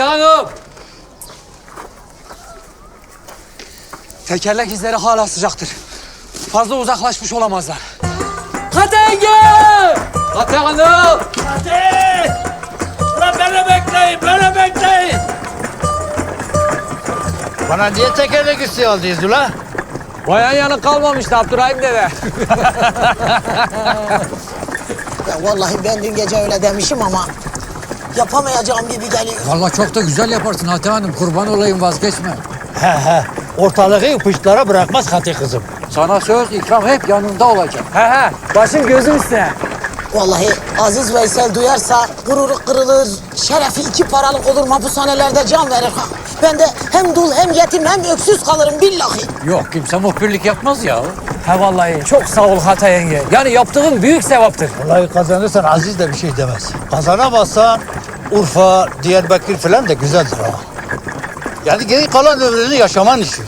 Hadi hanım. Tekerlek izleri hala sıcaktır. Fazla uzaklaşmış olamazlar. Hadi yenge! Hadi hanım! Lan beni bekleyin, beni bekleyin. Bana niye tekerlek üstü aldınız ula? Bayan yanık kalmamıştı Abdurrahim dede. Ya vallahi ben dün gece öyle demişim ama yapamayacağım gibi geliyor. Vallahi çok da güzel yaparsın Hatice Hanım. Kurban olayım vazgeçme. He he. Ortalığı ipuçlara bırakmaz Hatice kızım. Sana söz ikram hep yanında olacak. He he, başım gözüm üstüne. Vallahi Aziz Veysel duyarsa gururu kırılır, şerefi iki paralık olur mahpushanelerde can verir. ha. Ben de hem dul hem yetim hem öksüz kalırım billahi. Yok kimse muhbirlik yapmaz ya. He vallahi çok sağ ol Hata yenge. Yani yaptığın büyük sevaptır. Vallahi kazanırsan Aziz de bir şey demez. Kazanamazsan Urfa, Diyarbakır falan da güzeldir ha. Yani geri kalan ömrünü yaşaman işi.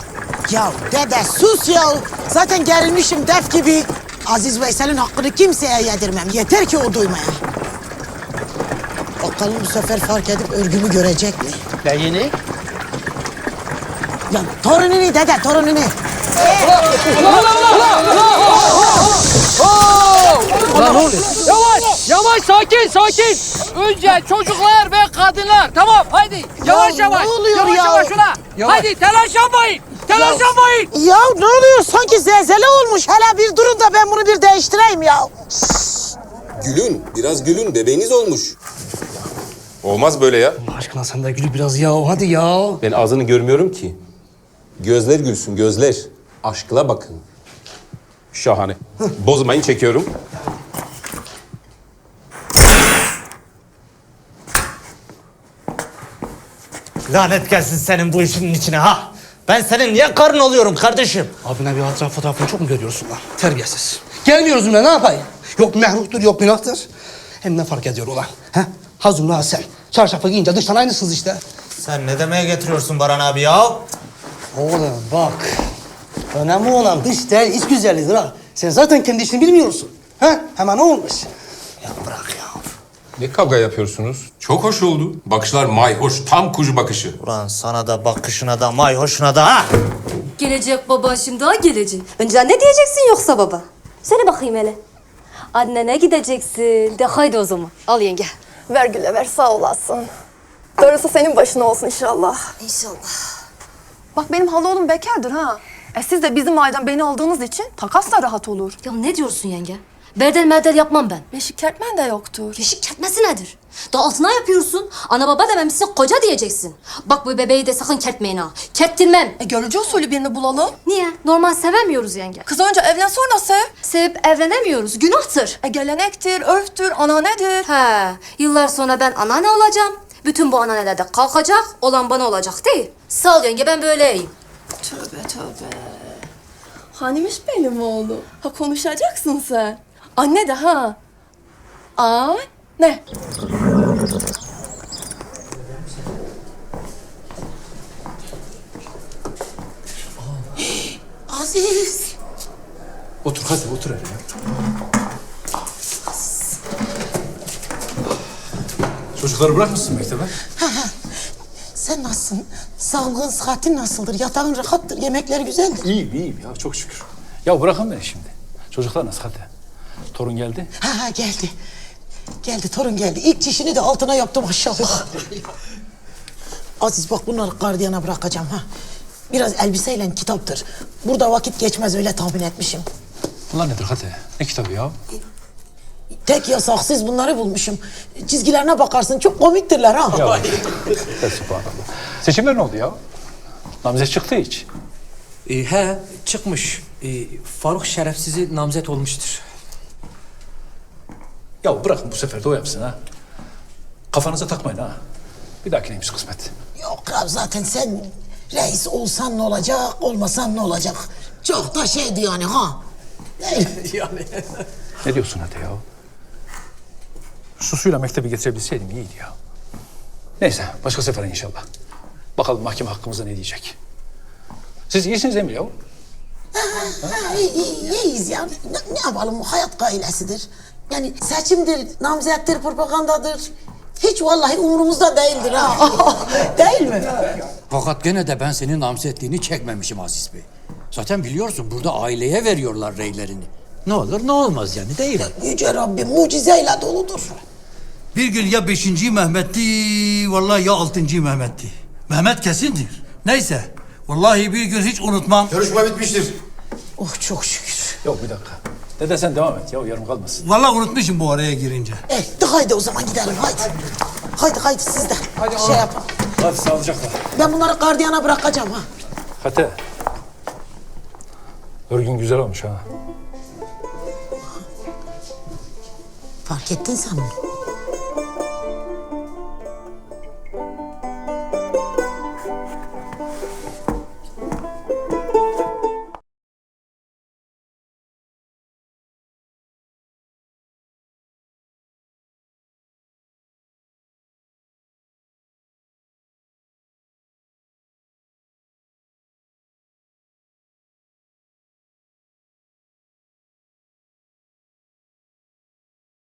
Ya dede sus ya. Zaten gerilmişim def gibi. Aziz Veysel'in hakkını kimseye yedirmem. Yeter ki o duymaya. Bakalım bu sefer fark edip örgümü görecek mi? Neyini? Ya torununu dede torununu. Yavaş, yavaş, sakin, sakin. Önce çocuklar ve kadınlar. Tamam, haydi. Yavaş Ya yavaş. ne oluyor yavaş ya? yavaş şuna. Yavaş. Haydi telaş yapmayın. Telaş yapmayın. Ya ne oluyor? Sanki zelzele olmuş. Hele bir durun da ben bunu bir değiştireyim ya. Gülün, biraz gülün. Bebeğiniz olmuş. Olmaz böyle ya. Allah aşkına sen de gül biraz ya. Hadi ya. Ben ağzını görmüyorum ki. Gözler gülsün, gözler. Aşkla bakın. Şahane. Bozmayın, çekiyorum. Lanet gelsin senin bu işinin içine ha. Ben senin niye karın oluyorum kardeşim? Abine bir hatıra fotoğrafını çok mu görüyorsun lan? Terbiyesiz. Gelmiyoruz bile ne yapayım? Yok mehruhtur yok günahtır. Hem ne fark ediyor ulan? He? Hazırla sen. Çarşafı giyince dıştan aynısınız işte. Sen ne demeye getiriyorsun Baran abi ya? Oğlum bak. Önemli olan dış değil iç güzelliğidir ha. Sen zaten kendi işini bilmiyorsun. He? Hemen olmuş. Ya bırak ya. Ne kavga yapıyorsunuz? Çok hoş oldu. Bakışlar mayhoş, tam kuzu bakışı. Ulan sana da bakışına da mayhoşuna da ha. Gelecek baba şimdi ha gelecek. Önce ne diyeceksin yoksa baba? Söyle bakayım hele. Annene gideceksin. De haydi o zaman. Al yenge. Ver güle ver sağ olasın. Darısı senin başına olsun inşallah. İnşallah. Bak benim hala oğlum bekardır ha. E siz de bizim aileden beni aldığınız için takas da rahat olur. Ya ne diyorsun yenge? Berdel merdel yapmam ben. Beşik kertmen de yoktur. Yeşik kertmesi nedir? Daha altına yapıyorsun. Ana baba dememişsin koca diyeceksin. Bak bu bebeği de sakın kertmeyin ha. Kerttirmem. E görücü usulü birini bulalım. Niye? Normal sevemiyoruz yenge. Kız önce evlen sonra sev. Sevip evlenemiyoruz. Günahtır. E gelenektir, örftür, ananedir. He, yıllar sonra ben anneanne olacağım. Bütün bu anneanneler de kalkacak, olan bana olacak değil. Sağ ol yenge, ben böyleyim. Tövbe tövbe. Hanimiş benim oğlum. Ha konuşacaksın sen. Anne de ha. Aa, ne? Aziz. Otur hadi, otur hele. Çocukları bırakmışsın mektebe. Sen nasılsın? Sağlığın, sıhhatin nasıldır? Yatağın rahattır, yemekleri güzeldir. İyiyim, iyiyim ya çok şükür. Ya bırakın beni şimdi. Çocuklar nasıl hadi? Torun geldi. Ha ha geldi. Geldi, torun geldi. İlk çişini de altına yaptı maşallah. Aziz bak bunları gardiyana bırakacağım ha. Biraz elbiseyle kitaptır. Burada vakit geçmez öyle tahmin etmişim. Bunlar nedir hadi? Ne kitabı ya? Tek yasaksız bunları bulmuşum. Çizgilerine bakarsın çok komiktirler ha. Ya, ya subhanallah. Seçimler ne oldu ya? Namzet çıktı hiç. Ee, he, çıkmış. Ee, Faruk şerefsizi namzet olmuştur. Ya bırakın bu sefer de o yapsın ha. Kafanıza takmayın ha. Bir dahaki neymiş kısmet. Yok ya zaten sen reis olsan ne olacak, olmasan ne olacak? Çok da şeydi yani ha. yani. Ne diyorsun hadi ya? Şu suyla mektebi getirebilseydim iyiydi ya. Neyse başka sefer inşallah. Bakalım mahkeme hakkımızda ne diyecek. Siz iyisiniz değil mi ya? İyi- iyi- İyiyiz ya. Ne, ne yapalım hayat gailesidir. Yani seçimdir, namzettir, propagandadır. Hiç vallahi umurumuzda değildir ha. Değil mi? Fakat gene de ben senin namzetliğini çekmemişim Aziz Bey. Zaten biliyorsun burada aileye veriyorlar reylerini. Ne olur ne olmaz yani değil mi? Yüce Rabbim mucizeyle doludur. Bir gün ya beşinci Mehmet'ti, vallahi ya altıncı Mehmet'ti. Mehmet kesindir. Neyse, vallahi bir gün hiç unutmam. Görüşme bitmiştir. Oh çok şükür. Yok bir dakika. Dede sen devam et ya yarım kalmasın. Vallahi unutmuşum bu araya girince. Eh, de haydi o zaman gidelim haydi. Haydi haydi siz de şey yapın. Hadi sağlıcakla. Ben bunları gardiyana bırakacağım ha. Hadi. Örgün güzel olmuş ha. Fark ettin sen onu.